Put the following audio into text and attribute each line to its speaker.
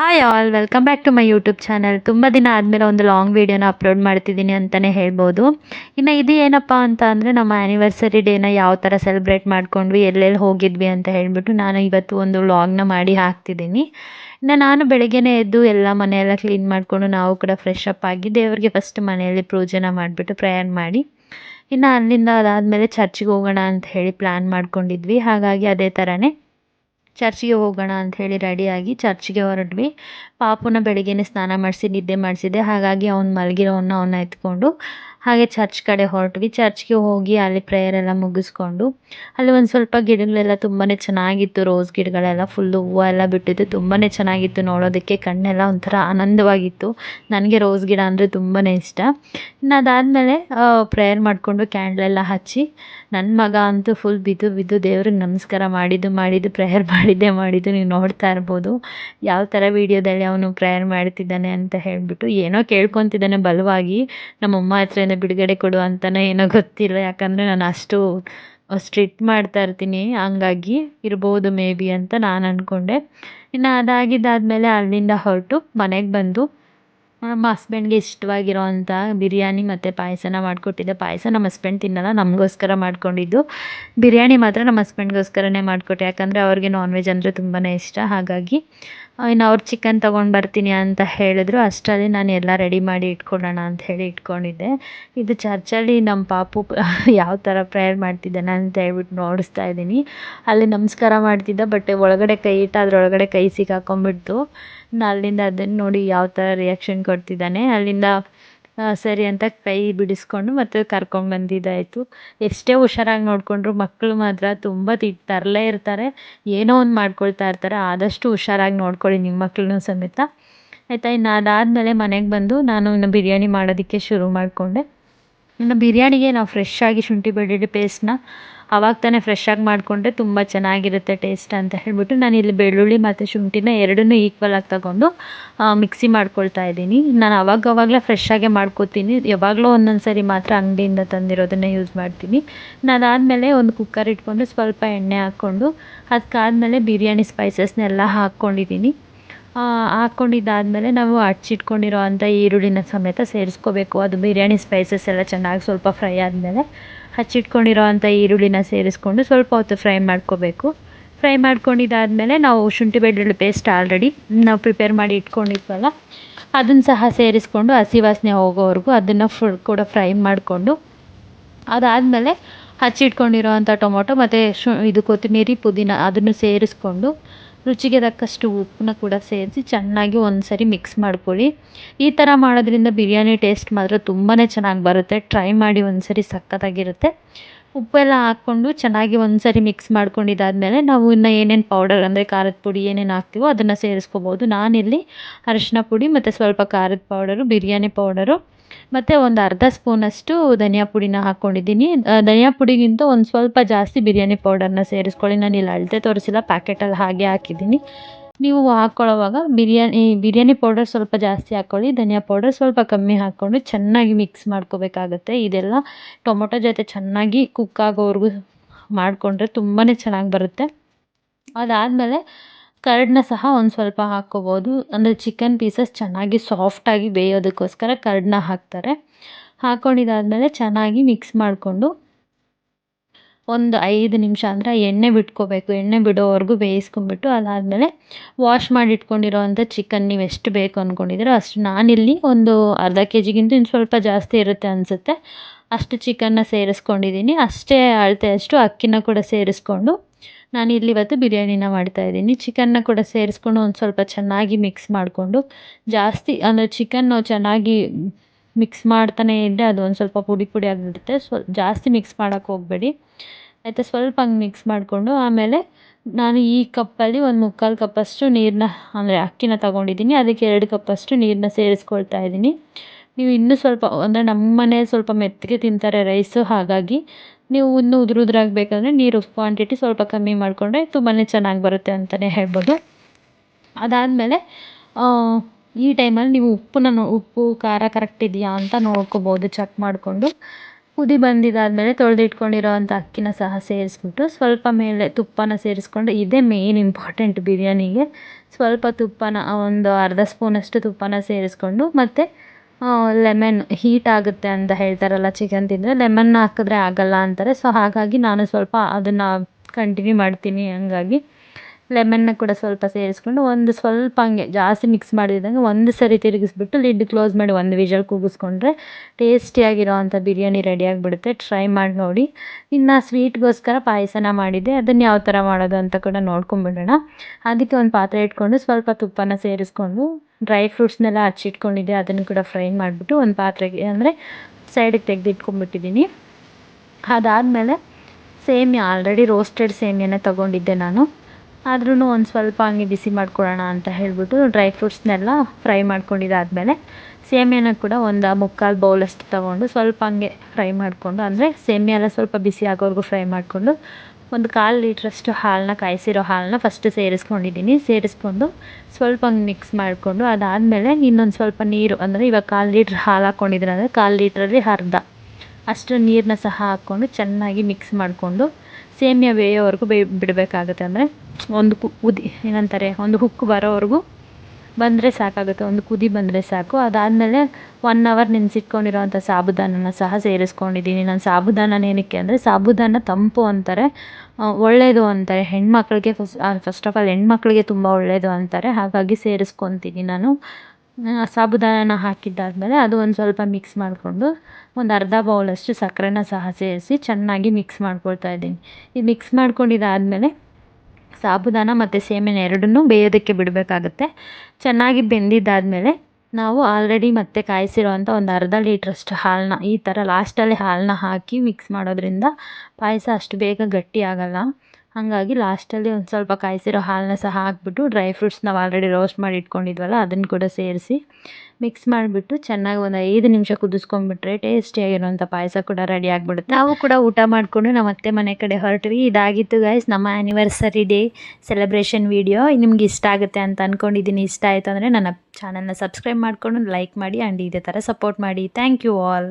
Speaker 1: Hi all welcome back to my YouTube channel ತುಂಬ ದಿನ ಆದಮೇಲೆ ಒಂದು ಲಾಂಗ್ ವೀಡಿಯೋನ ಅಪ್ಲೋಡ್ ಮಾಡ್ತಿದ್ದೀನಿ ಅಂತಲೇ ಹೇಳ್ಬೋದು. ಇನ್ನು ಇದು ಏನಪ್ಪ ಅಂತ ಅಂದರೆ ನಮ್ಮ ಆ್ಯನಿವರ್ಸರಿ ಡೇನ ಯಾವ ಥರ ಸೆಲೆಬ್ರೇಟ್ ಮಾಡ್ಕೊಂಡ್ವಿ, ಎಲ್ಲೆಲ್ಲಿ ಹೋಗಿದ್ವಿ ಅಂತ ಹೇಳಿಬಿಟ್ಟು ನಾನು ಇವತ್ತು ಒಂದು ವ್ಲಾಗ್ನ ಮಾಡಿ ಹಾಕ್ತಿದ್ದೀನಿ. ಇನ್ನು ನಾನು ಬೆಳಗ್ಗೆನೇ ಎದ್ದು ಎಲ್ಲ ಮನೆಯೆಲ್ಲ ಕ್ಲೀನ್ ಮಾಡಿಕೊಂಡು ನಾವು ಕೂಡ ಫ್ರೆಶ್ ಅಪ್ ಆಗಿ ದೇವರಿಗೆ ಫಸ್ಟ್ ಮನೆಯಲ್ಲಿ ಪೂಜೆನ ಮಾಡಿಬಿಟ್ಟು ಪ್ರೇಯರ್ ಮಾಡಿ. ಇನ್ನು ಅಲ್ಲಿಂದ ಅದಾದಮೇಲೆ ಚರ್ಚಿಗೆ ಹೋಗೋಣ ಅಂತ ಹೇಳಿ ಪ್ಲ್ಯಾನ್ ಮಾಡ್ಕೊಂಡಿದ್ವಿ. ಹಾಗಾಗಿ ಅದೇ ಥರನೇ ಚರ್ಚಿಗೆ ಹೋಗೋಣ ಅಂತ ಹೇಳಿ ರೆಡಿಯಾಗಿ ಚರ್ಚಿಗೆ ಹೊರಟ್ವಿ. ಪಾಪುನ ಬೆಳಿಗ್ಗೆನೇ ಸ್ನಾನ ಮಾಡಿಸಿ, ನಿದ್ದೆ ಮಾಡಿಸಿದ್ದೆ. ಹಾಗಾಗಿ ಅವ್ನು ಮಲಗಿರೋವನ್ನ ಅವನ್ನ ಎತ್ಕೊಂಡು ಹಾಗೆ ಚರ್ಚ್ ಕಡೆ ಹೊರಟ್ವಿ. ಚರ್ಚ್ಗೆ ಹೋಗಿ ಅಲ್ಲಿ ಪ್ರೇಯರ್ ಎಲ್ಲ ಮುಗಿಸ್ಕೊಂಡು, ಅಲ್ಲಿ ಒಂದು ಸ್ವಲ್ಪ ಗಿಡಗಳೆಲ್ಲ ತುಂಬಾ ಚೆನ್ನಾಗಿತ್ತು. ರೋಸ್ ಗಿಡಗಳೆಲ್ಲ ಫುಲ್ಲು ಹೂವು ಎಲ್ಲ ಬಿಟ್ಟಿತ್ತು ತುಂಬಾ ಚೆನ್ನಾಗಿತ್ತು ನೋಡೋದಕ್ಕೆ. ಕಣ್ಣೆಲ್ಲ ಒಂಥರ ಆನಂದವಾಗಿತ್ತು. ನನಗೆ ರೋಸ್ ಗಿಡ ಅಂದರೆ ತುಂಬಾ ಇಷ್ಟ. ಇನ್ನು ಅದಾದಮೇಲೆ ಪ್ರೇಯರ್ ಮಾಡಿಕೊಂಡು ಕ್ಯಾಂಡ್ಲೆಲ್ಲ ಹಚ್ಚಿ ನನ್ನ ಮಗ ಅಂತೂ ಫುಲ್ ಬಿದ್ದು ಬಿದ್ದು ದೇವ್ರಿಗೆ ನಮಸ್ಕಾರ ಮಾಡಿದ್ದು ಮಾಡಿದ್ದು ಪ್ರೇಯರ್ ಮಾಡಿದ್ದೆ, ಮಾಡಿದ್ದು. ನೀವು ನೋಡ್ತಾ ಇರ್ಬೋದು. ಯಾವ ಥರ ವಿಡಿಯೋದಲ್ಲಿ ಅವನು ಪ್ರೇಯರ್ ಮಾಡ್ತಿದ್ದಾನೆ ಅಂತ ಹೇಳಿಬಿಟ್ಟು ಏನೋ ಕೇಳ್ಕೊತಿದ್ದಾನೆ ಬಲವಾಗಿ. ನಮ್ಮಮ್ಮ ಹತ್ರನೇ ಬಿಡುಗಡೆ ಕೊಡು ಅಂತಲೇ ಏನೋ ಗೊತ್ತಿಲ್ಲ. ಯಾಕಂದರೆ ನಾನು ಅಷ್ಟು ಸ್ಟ್ರಿಕ್ಟ್ ಮಾಡ್ತಾ ಇರ್ತೀನಿ. ಹಂಗಾಗಿ ಇರ್ಬೋದು ಮೇ ಬಿ ಅಂತ ನಾನು ಅಂದ್ಕೊಂಡೆ ಇನ್ನು ಅದಾಗಿದ್ದಾದಮೇಲೆ ಅಲ್ಲಿಂದ ಹೊರಟು ಮನೆಗೆ ಬಂದು, ನಮ್ಮ ಹಸ್ಬೆಂಡ್ಗೆ ಇಷ್ಟವಾಗಿರೋ ಅಂಥ ಬಿರಿಯಾನಿ ಮತ್ತು ಪಾಯಸನ ಮಾಡಿಕೊಟ್ಟಿದ್ದೆ. ಪಾಯಸ ನಮ್ಮ ಹಸ್ಬೆಂಡ್ ತಿನ್ನಲ್ಲ, ನಮಗೋಸ್ಕರ ಮಾಡ್ಕೊಂಡಿದ್ದು. ಬಿರಿಯಾನಿ ಮಾತ್ರ ನಮ್ಮ ಹಸ್ಬೆಂಡ್ಗೋಸ್ಕರನೇ ಮಾಡಿಕೊಟ್ಟೆ. ಯಾಕಂದರೆ ಅವ್ರಿಗೆ ನಾನ್ ವೆಜ್ ಅಂದರೆ ತುಂಬಾ ಇಷ್ಟ. ಹಾಗಾಗಿ ಇನ್ನು ಅವ್ರು ಚಿಕನ್ ತಗೊಂಡು ಬರ್ತೀನಿ ಅಂತ ಹೇಳಿದ್ರು. ಅಷ್ಟರಲ್ಲಿ ನಾನು ಎಲ್ಲ ರೆಡಿ ಮಾಡಿ ಇಟ್ಕೊಳ್ಳೋಣ ಅಂತ ಹೇಳಿ ಇಟ್ಕೊಂಡಿದ್ದೆ. ಇದು ಚರ್ಚಲ್ಲಿ ನಮ್ಮ ಪಾಪು ಯಾವ ಥರ ಪ್ರೇಯರ್ ಮಾಡ್ತಿದ್ದಾನೆ ಅಂತ ಹೇಳ್ಬಿಟ್ಟು ನೋಡಿಸ್ತಾ ಇದ್ದೀನಿ. ಅಲ್ಲಿ ನಮಸ್ಕಾರ ಮಾಡ್ತಿದ್ದ ಬಟ್ ಒಳಗಡೆ ಕೈ ಇಟ್ಟು, ಅದರೊಳಗಡೆ ಕೈ ಸಿಕ್ಕಾಕೊಂಡ್ಬಿಡ್ತು. ನಾನು ಅಲ್ಲಿಂದ ಅದನ್ನು ನೋಡಿ ಯಾವ ಥರ ರಿಯಾಕ್ಷನ್ ಕೊಡ್ತಿದ್ದಾನೆ. ಅಲ್ಲಿಂದ ಸರಿ ಅಂತ ಕೈ ಬಿಡಿಸ್ಕೊಂಡು ಮತ್ತೆ ಕರ್ಕೊಂಡು ಬಂದಿದ್ದಾಯಿತು. ಎಷ್ಟೇ ಹುಷಾರಾಗಿ ನೋಡಿಕೊಂಡ್ರು ಮಕ್ಕಳು ಮಾತ್ರ ತುಂಬ ತಿಟ್ ತರಲೇ ಇರ್ತಾರೆ. ಏನೋ ಒಂದು ಮಾಡ್ಕೊಳ್ತಾ ಇರ್ತಾರೆ. ಆದಷ್ಟು ಹುಷಾರಾಗಿ ನೋಡ್ಕೊಳ್ಳಿ ನಿಮ್ಮ ಮಕ್ಕಳನ್ನು ಸಮೇತ. ಆಯಿತಾ, ಇನ್ನು ಅದಾದಮೇಲೆ ಮನೆಗೆ ಬಂದು ನಾನು ಇನ್ನು ಬಿರಿಯಾನಿ ಮಾಡೋದಕ್ಕೆ ಶುರು ಮಾಡಿಕೊಂಡೆ. ಇನ್ನು ಬಿರಿಯಾನಿಗೆ ನಾವು ಫ್ರೆಶ್ಶಾಗಿ ಶುಂಠಿ ಬೆಳ್ಳುಳ್ಳಿ ಪೇಸ್ಟ್ನ ಆವಾಗ ತಾನೇ ಫ್ರೆಶ್ ಆಗಿ ಮಾಡಿಕೊಂಡ್ರೆ ತುಂಬ ಚೆನ್ನಾಗಿರುತ್ತೆ ಟೇಸ್ಟ್ ಅಂತ ಹೇಳಿಬಿಟ್ಟು ನಾನು ಇಲ್ಲಿ ಬೆಳ್ಳುಳ್ಳಿ ಮತ್ತು ಶುಂಠಿನ ಎರಡನ್ನೂ ಈಕ್ವಲ್ ಆಗಿ ತಗೊಂಡು ಮಿಕ್ಸಿ ಮಾಡ್ಕೊಳ್ತಾ ಇದ್ದೀನಿ. ನಾನು ಅವಾಗವಾಗಲೇ ಫ್ರೆಶ್ ಮಾಡ್ಕೊತೀನಿ ಮಾಡ್ಕೋತೀನಿ. ಯಾವಾಗಲೂ ಒಂದೊಂದು ಸರಿ ಮಾತ್ರ ಅಂಗಡಿಯಿಂದ ತಂದಿರೋದನ್ನೇ ಯೂಸ್ ಮಾಡ್ತೀನಿ. ಅದಾದಮೇಲೆ ಒಂದು ಕುಕ್ಕರ್ ಇಟ್ಕೊಂಡು ಸ್ವಲ್ಪ ಎಣ್ಣೆ ಹಾಕ್ಕೊಂಡು ಅದಕ್ಕಾದ್ಮೇಲೆ ಬಿರಿಯಾನಿ ಸ್ಪೈಸಸ್ನೆಲ್ಲ ಹಾಕ್ಕೊಂಡಿದ್ದೀನಿ. ಹಾಕ್ಕೊಂಡಿದ್ದಾದಮೇಲೆ ನಾವು ಹಚ್ಚಿಟ್ಕೊಂಡಿರೋ ಅಂಥ ಈರುಳ್ಳಿನ ಸಮೇತ ಸೇರಿಸ್ಕೋಬೇಕು. ಅದು ಬಿರಿಯಾನಿ ಸ್ಪೈಸಸ್ ಎಲ್ಲ ಚೆನ್ನಾಗಿ ಸ್ವಲ್ಪ ಫ್ರೈ ಆದಮೇಲೆ. ಹಚ್ಚಿಟ್ಕೊಂಡಿರೋ ಅಂಥ ಈರುಳ್ಳಿನ ಸೇರಿಸ್ಕೊಂಡು ಸ್ವಲ್ಪ ಹೊತ್ತು ಫ್ರೈ ಮಾಡ್ಕೋಬೇಕು. ಫ್ರೈ ಮಾಡ್ಕೊಂಡಿದ್ದಾದಮೇಲೆ ನಾವು ಶುಂಠಿ ಬೆಳ್ಳುಳ್ಳಿ ಪೇಸ್ಟ್ ಆಲ್ರೆಡಿ ನಾವು ಪ್ರಿಪೇರ್ ಮಾಡಿ ಇಟ್ಕೊಂಡಿದ್ವಲ್ಲ, ಅದನ್ನು ಸಹ ಸೇರಿಸ್ಕೊಂಡು ಹಸಿ ವಾಸನೆ ಹೋಗೋವರೆಗೂ ಅದನ್ನು ಫುಲ್ ಕೂಡ ಫ್ರೈ ಮಾಡಿಕೊಂಡು, ಅದಾದಮೇಲೆ ಹಚ್ಚಿಟ್ಕೊಂಡಿರೋ ಅಂಥ ಟೊಮೊಟೊ ಮತ್ತು ಶು ಇದು ಕೊತ್ತಂಬರಿ ಪುದೀನ ಅದನ್ನು ಸೇರಿಸ್ಕೊಂಡು ರುಚಿಗೆ ತಕ್ಕಷ್ಟು ಉಪ್ಪನ್ನ ಕೂಡ ಸೇರಿಸಿ ಚೆನ್ನಾಗಿ ಒಂದು ಸರಿ ಮಿಕ್ಸ್ ಮಾಡ್ಕೊಳ್ಳಿ. ಈ ಥರ ಮಾಡೋದ್ರಿಂದ ಬಿರಿಯಾನಿ ಟೇಸ್ಟ್ ಮಾತ್ರ ತುಂಬಾ ಚೆನ್ನಾಗಿ ಬರುತ್ತೆ. ಟ್ರೈ ಮಾಡಿ ಒಂದು ಸರಿ ಸಖತ್ತಾಗಿರುತ್ತೆ. ಉಪ್ಪೆಲ್ಲ ಹಾಕ್ಕೊಂಡು ಚೆನ್ನಾಗಿ ಒಂದು ಸರಿ ಮಿಕ್ಸ್ ಮಾಡ್ಕೊಂಡಿದ್ದಾದಮೇಲೆ ನಾವು ಇನ್ನು ಏನೇನು ಪೌಡರ್ ಅಂದರೆ ಖಾರದ ಪುಡಿ ಏನೇನು ಹಾಕ್ತೀವೋ ಅದನ್ನು ಸೇರಿಸ್ಕೋಬೋದು. ನಾನಿಲ್ಲಿ ಅರಿಶಿನ ಪುಡಿ ಮತ್ತು ಸ್ವಲ್ಪ ಖಾರದ ಪೌಡರು ಬಿರಿಯಾನಿ ಪೌಡರು ಮತ್ತು ಒಂದು ಅರ್ಧ ಸ್ಪೂನಷ್ಟು ಧನಿಯಾ ಪುಡಿನ ಹಾಕ್ಕೊಂಡಿದ್ದೀನಿ ಧನಿಯಾ ಪುಡಿಗಿಂತ ಒಂದು ಸ್ವಲ್ಪ ಜಾಸ್ತಿ ಬಿರಿಯಾನಿ ಪೌಡರ್ನ ಸೇರಿಸ್ಕೊಳ್ಳಿ. ನಾನು ಇಲ್ಲಿ ಅಳತೆ ತೋರಿಸಿಲ್ಲ, ಪ್ಯಾಕೆಟಲ್ಲಿ ಹಾಗೆ ಹಾಕಿದ್ದೀನಿ. ನೀವು ಹಾಕ್ಕೊಳ್ಳೋವಾಗ ಬಿರಿಯಾನಿ ಬಿರಿಯಾನಿ ಪೌಡರ್ ಸ್ವಲ್ಪ ಜಾಸ್ತಿ ಹಾಕ್ಕೊಳ್ಳಿ ಧನಿಯಾ ಪೌಡರ್ ಸ್ವಲ್ಪ ಕಮ್ಮಿ ಹಾಕ್ಕೊಂಡು ಚೆನ್ನಾಗಿ ಮಿಕ್ಸ್ ಮಾಡ್ಕೋಬೇಕಾಗತ್ತೆ. ಇದೆಲ್ಲ ಟೊಮೊಟೊ ಜೊತೆ ಚೆನ್ನಾಗಿ ಕುಕ್ ಆಗೋವರೆಗೂ ಮಾಡಿಕೊಂಡ್ರೆ ತುಂಬಾ ಚೆನ್ನಾಗಿ ಬರುತ್ತೆ. ಅದಾದಮೇಲೆ ಕರ್ಡನ್ನ ಸಹ ಒಂದು ಸ್ವಲ್ಪ ಹಾಕ್ಕೋಬೋದು ಅಂದರೆ ಚಿಕನ್ ಪೀಸಸ್ ಚೆನ್ನಾಗಿ ಸಾಫ್ಟಾಗಿ ಬೇಯೋದಕ್ಕೋಸ್ಕರ ಕರ್ಡ್ನ ಹಾಕ್ತಾರೆ. ಹಾಕ್ಕೊಂಡಿದ್ದಾದಮೇಲೆ ಚೆನ್ನಾಗಿ ಮಿಕ್ಸ್ ಮಾಡಿಕೊಂಡು ಒಂದು ಐದು ನಿಮಿಷ ಅಂದರೆ ಎಣ್ಣೆ ಬಿಟ್ಕೋಬೇಕು. ಎಣ್ಣೆ ಬಿಡೋವರೆಗೂ ಬೇಯಿಸ್ಕೊಂಬಿಟ್ಟು ಅದಾದಮೇಲೆ ವಾಶ್ ಮಾಡಿ ಇಟ್ಕೊಂಡಿರೋವಂಥ ಚಿಕನ್ ನೀವು ಎಷ್ಟು ಬೇಕು ಅಂದ್ಕೊಂಡಿದ್ದೀರೋ ಅಷ್ಟು ನಾನಿಲ್ಲಿ ಒಂದು ಅರ್ಧ ಕೆ ಜಿಗಿಂತ ಇನ್ನು ಸ್ವಲ್ಪ ಜಾಸ್ತಿ ಇರುತ್ತೆ ಅನಿಸುತ್ತೆ. ಅಷ್ಟು ಚಿಕನ್ನ ಸೇರಿಸ್ಕೊಂಡಿದ್ದೀನಿ. ಅಷ್ಟೇ ಅಳತೆಯಷ್ಟು ಅಕ್ಕಿನ ಕೂಡ ಸೇರಿಸ್ಕೊಂಡು ನಾನು ಇಲ್ಲಿ ಇವತ್ತು ಬಿರಿಯಾನಿನ ಮಾಡ್ತಾಯಿದ್ದೀನಿ ಚಿಕನ್ನ ಕೂಡ ಸೇರಿಸ್ಕೊಂಡು ಒಂದು ಸ್ವಲ್ಪ ಚೆನ್ನಾಗಿ ಮಿಕ್ಸ್ ಮಾಡಿಕೊಂಡು, ಜಾಸ್ತಿ ಅಂದರೆ ಚಿಕನ್ನು ಚೆನ್ನಾಗಿ ಮಿಕ್ಸ್ ಮಾಡ್ತಾನೇ ಇದ್ದರೆ ಅದು ಒಂದು ಸ್ವಲ್ಪ ಪುಡಿ ಪುಡಿ ಆಗಿಬಿಡುತ್ತೆ ಸ್ವ, ಜಾಸ್ತಿ ಮಿಕ್ಸ್ ಮಾಡೋಕೆ ಹೋಗಬೇಡಿ. ಆಯಿತಾ, ಸ್ವಲ್ಪ ಹಂಗೆ ಮಿಕ್ಸ್ ಮಾಡಿಕೊಂಡು ಆಮೇಲೆ ನಾನು ಈ ಕಪ್ಪಲ್ಲಿ ಒಂದು ಮುಕ್ಕಾಲು ಕಪ್ಪಷ್ಟು ನೀರನ್ನ ಅಂದರೆ ಅಕ್ಕಿನ ತಗೊಂಡಿದ್ದೀನಿ. ಅದಕ್ಕೆ ಎರಡು ಕಪ್ಪಷ್ಟು ನೀರನ್ನ ಸೇರಿಸ್ಕೊಳ್ತಾ ಇದ್ದೀನಿ. ನೀವು ಇನ್ನೂ ಸ್ವಲ್ಪ, ಅಂದರೆ ನಮ್ಮ ಮನೆ ಸ್ವಲ್ಪ ಮೆತ್ತಗೆ ತಿಂತಾರೆ ರೈಸು ಹಾಗಾಗಿ ನೀವು ಇನ್ನೂ ಉದುರು ಉದುರಾಗಿ ನೀರು ಕ್ವಾಂಟಿಟಿ ಸ್ವಲ್ಪ ಕಮ್ಮಿ ಮಾಡಿಕೊಂಡ್ರೆ ತುಂಬಾ ಚೆನ್ನಾಗಿ ಬರುತ್ತೆ ಅಂತಲೇ ಹೇಳ್ಬೋದು. ಅದಾದಮೇಲೆ ಈ ಟೈಮಲ್ಲಿ ನೀವು ಉಪ್ಪನ್ನ ನೋ, ಉಪ್ಪು, ಖಾರ ಕರೆಕ್ಟ್ ಇದೆಯಾ ಅಂತ ನೋಡ್ಕೋಬೋದು ಚೆಕ್ ಮಾಡಿಕೊಂಡು. ಕುದಿ ಬಂದಿದ್ದಾದಮೇಲೆ ತೊಳೆದಿಟ್ಕೊಂಡಿರೋ ಅಂಥ ಅಕ್ಕಿನ ಸಹ ಸೇರಿಸ್ಬಿಟ್ಟು ಸ್ವಲ್ಪ ಮೇಲೆ ತುಪ್ಪನ ಸೇರಿಸ್ಕೊಂಡು, ಇದೇ ಮೇಯ್ನ್ ಇಂಪಾರ್ಟೆಂಟ್ ಬಿರಿಯಾನಿಗೆ ಸ್ವಲ್ಪ ತುಪ್ಪನ, ಒಂದು ಅರ್ಧ ಸ್ಪೂನಷ್ಟು ತುಪ್ಪನ ಸೇರಿಸ್ಕೊಂಡು ಮತ್ತು ಲೆಮನ್ ಹೀಟ್ ಆಗುತ್ತೆ ಅಂತ ಹೇಳ್ತಾರಲ್ಲ ಚಿಕನ್ ತಿಂದರೆ ಲೆಮನ್ ಹಾಕಿದ್ರೆ ಆಗಲ್ಲ ಅಂತಾರೆ. ಸೊ ಹಾಗಾಗಿ ನಾನು ಸ್ವಲ್ಪ ಅದನ್ನು ಕಂಟಿನ್ಯೂ ಮಾಡ್ತೀನಿ ಹಂಗಾಗಿ. ಲೆಮನ್ನ ಕೂಡ ಸ್ವಲ್ಪ ಸೇರಿಸ್ಕೊಂಡು ಒಂದು ಸ್ವಲ್ಪ ಹಂಗೆ ಜಾಸ್ತಿ ಮಿಕ್ಸ್ ಮಾಡಿದಂಗೆ ಒಂದು ಸರಿ ತಿರುಗಿಸ್ಬಿಟ್ಟು ಲಿಡ್ ಕ್ಲೋಸ್ ಮಾಡಿ ಒಂದು ವಿಷಲ್ ಕೂಗಿಸ್ಕೊಂಡ್ರೆ ಟೇಸ್ಟಿಯಾಗಿರೋ ಬಿರಿಯಾನಿ ರೆಡಿ ಆಗಿಬಿಡುತ್ತೆ. ಟ್ರೈ ಮಾಡಿ ನೋಡಿ. ಇನ್ನು ಸ್ವೀಟ್ಗೋಸ್ಕರ ಪಾಯಸನ ಮಾಡಿದ್ದೆ. ಅದನ್ನು ಯಾವ ಥರ ಮಾಡೋದು ಅಂತ ಕೂಡ ನೋಡ್ಕೊಂಬಿಡೋಣ. ಅದಕ್ಕೆ ಒಂದು ಪಾತ್ರೆ ಇಟ್ಕೊಂಡು ಸ್ವಲ್ಪ ತುಪ್ಪನ ಸೇರಿಸ್ಕೊಂಡು ಡ್ರೈ ಫ್ರೂಟ್ಸ್ನೆಲ್ಲ ಹಚ್ಚಿಟ್ಕೊಂಡಿದ್ದೆ, ಅದನ್ನು ಕೂಡ ಫ್ರೈ ಮಾಡಿಬಿಟ್ಟು ಒಂದು ಪಾತ್ರೆಗೆ, ಅಂದರೆ ಸೈಡಿಗೆ ತೆಗೆದಿಟ್ಕೊಂಡ್ಬಿಟ್ಟಿದ್ದೀನಿ ಅದಾದಮೇಲೆ ಸೇಮಿಯಾ ಆಲ್ರೆಡಿ ರೋಸ್ಟೆಡ್ ಸೇಮಿಯಾನ ತೊಗೊಂಡಿದ್ದೆ ನಾನು. ಆದ್ರೂ ಒಂದು ಸ್ವಲ್ಪ ಹಂಗೆ ಬಿಸಿ ಮಾಡ್ಕೊಳ್ಳೋಣ ಅಂತ ಹೇಳಿಬಿಟ್ಟು ಡ್ರೈ ಫ್ರೂಟ್ಸ್ನೆಲ್ಲ ಫ್ರೈ ಮಾಡ್ಕೊಂಡಿದ್ದಾದಮೇಲೆ ಸೇಮಿಯಾನ ಕೂಡ ಒಂದು ಮುಕ್ಕಾಲು ಬೌಲಷ್ಟು ತೊಗೊಂಡು ಸ್ವಲ್ಪ ಹಂಗೆ ಫ್ರೈ ಮಾಡಿಕೊಂಡು, ಅಂದರೆ ಸೇಮಿಯಾ ಎಲ್ಲ ಸ್ವಲ್ಪ ಬಿಸಿ ಆಗೋವರೆಗೂ ಫ್ರೈ ಮಾಡಿಕೊಂಡು ಒಂದು ಕಾಲು ಲೀಟ್ರಷ್ಟು ಹಾಲನ್ನ ಕಾಯಿಸಿರೋ ಹಾಲನ್ನ ಫಸ್ಟ್ ಸೇರಿಸ್ಕೊಂಡಿದ್ದೀನಿ. ಸೇರಿಸ್ಕೊಂಡು ಸ್ವಲ್ಪ ಹಂಗೆ ಮಿಕ್ಸ್ ಮಾಡಿಕೊಂಡು ಅದಾದಮೇಲೆ ಇನ್ನೊಂದು ಸ್ವಲ್ಪ ನೀರು, ಅಂದರೆ ಇವಾಗ ಕಾಲು ಲೀಟ್ರ್ ಹಾಲು ಹಾಕ್ಕೊಂಡಿದ್ದೀನಿ ಅಂದರೆ ಕಾಲು ಲೀಟ್ರಲ್ಲಿ ಅರ್ಧ. ಅಷ್ಟು ನೀರನ್ನ ಸಹ ಹಾಕ್ಕೊಂಡು ಚೆನ್ನಾಗಿ ಮಿಕ್ಸ್ ಮಾಡಿಕೊಂಡು ಸೇಮಿಯ ಬೇಯೋವರೆಗೂ ಬೇ, ಬಿಡಬೇಕಾಗುತ್ತೆ. ಅಂದರೆ ಒಂದು ಕು, ಉದಿ, ಏನಂತಾರೆ, ಒಂದು ಹುಕ್ ಬರೋವರೆಗೂ ಬಂದರೆ ಸಾಕಾಗುತ್ತೆ, ಒಂದು ಕುದಿ ಬಂದರೆ ಸಾಕು. ಅದಾದಮೇಲೆ ಒನ್ ಅವರ್ ನೆನೆಸಿಟ್ಕೊಂಡಿರೋಂಥ ಸಾಬುದಾನನ ಸಹ ಸೇರಿಸ್ಕೊಂಡಿದ್ದೀನಿ. ನಾನು ಸಾಬುದಾನನ ಏನಕ್ಕೆ ಅಂದರೆ, ಸಾಬುದಾನ ತಂಪು ಅಂತಾರೆ ಒಳ್ಳೆಯದು ಅಂತಾರೆ. ಹೆಣ್ಮಕ್ಳಿಗೆ ಫಸ್ಟ್ ಫಸ್ಟ್ ಆಫ್ ಆಲ್ ಹೆಣ್ಮಕ್ಳಿಗೆ ತುಂಬ ಒಳ್ಳೆಯದು ಅಂತಾರೆ. ಹಾಗಾಗಿ ಸೇರಿಸ್ಕೊತೀನಿ ನಾನು. ಸಾಬುದಾನನ ಹಾಕಿದ್ದಾದಮೇಲೆ ಅದು ಒಂದು ಸ್ವಲ್ಪ ಮಿಕ್ಸ್ ಮಾಡಿಕೊಂಡು ಒಂದು ಅರ್ಧ ಬೌಲಷ್ಟು ಸಕ್ಕರೆನ ಸಹ ಸೇರಿಸಿ ಚೆನ್ನಾಗಿ ಮಿಕ್ಸ್ ಮಾಡ್ಕೊಳ್ತಾ ಇದ್ದೀನಿ. ಇದು ಮಿಕ್ಸ್ ಮಾಡ್ಕೊಂಡಿದ್ದಾದಮೇಲೆ ಸಾಬುದಾನ ಮತ್ತು ಸೇಮಿನ ಎರಡನ್ನೂ ಬೇಯೋದಕ್ಕೆ ಬಿಡಬೇಕಾಗುತ್ತೆ. ಚೆನ್ನಾಗಿ ಬೆಂದಿದ್ದಾದಮೇಲೆ ನಾವು ಆಲ್ರೆಡಿ ಮತ್ತೆ ಕಾಯಿಸಿರೋವಂಥ ಒಂದು ಅರ್ಧ ಲೀಟ್ರಷ್ಟು ಹಾಲನ್ನ ಈ ಥರ ಲಾಸ್ಟಲ್ಲಿ ಹಾಲನ್ನ ಹಾಕಿ ಮಿಕ್ಸ್ ಮಾಡೋದರಿಂದ ಪಾಯಸ ಅಷ್ಟು ಬೇಗ ಗಟ್ಟಿ ಆಗೋಲ್ಲ ಹಾಗಾಗಿ ಲಾಸ್ಟಲ್ಲಿ ಒಂದು ಸ್ವಲ್ಪ ಕಾಯಿಸಿರೋ ಹಾಲನ್ನ ಸಹ ಹಾಕ್ಬಿಟ್ಟು ಡ್ರೈ ಫ್ರೂಟ್ಸ್ ನಾವು ಆಲ್ರೆಡಿ ರೋಸ್ಟ್ ಮಾಡಿ ಇಟ್ಕೊಂಡಿದ್ವಲ್ಲ ಅದನ್ನು ಕೂಡ ಸೇರಿಸಿ ಮಿಕ್ಸ್ ಮಾಡಿಬಿಟ್ಟು ಚೆನ್ನಾಗಿ ಒಂದು ಐದು ನಿಮಿಷ ಕುದಿಸ್ಕೊಂಡ್ಬಿಟ್ರೆ ಟೇಸ್ಟಿಯಾಗಿರೋಂಥ ಪಾಯಸ ಕೂಡ ರೆಡಿ ಆಗಿಬಿಡುತ್ತೆ. ನಾವು ಕೂಡ ಊಟ ಮಾಡಿಕೊಂಡು ನಮ್ಮ ಅತ್ತೆ ಮನೆ ಕಡೆ ಹೊರಟ್ವಿ. ಇದಾಗಿತ್ತು ಗೈಸ್ ನಮ್ಮ ಆ್ಯನಿವರ್ಸರಿ ಡೇ ಸೆಲೆಬ್ರೇಷನ್ ವೀಡಿಯೋ ನಿಮ್ಗೆ ಇಷ್ಟ ಆಗುತ್ತೆ ಅಂತ ಅಂದ್ಕೊಂಡಿದ್ದೀನಿ ಇಷ್ಟ ಆಯಿತು ಅಂದರೆ ನನ್ನ ಚಾನಲ್ನ ಸಬ್ಸ್ಕ್ರೈಬ್ ಮಾಡಿಕೊಂಡು ಲೈಕ್ ಮಾಡಿ ಆ್ಯಂಡ್ ಇದೇ ಥರ ಸಪೋರ್ಟ್ ಮಾಡಿ. Thank you all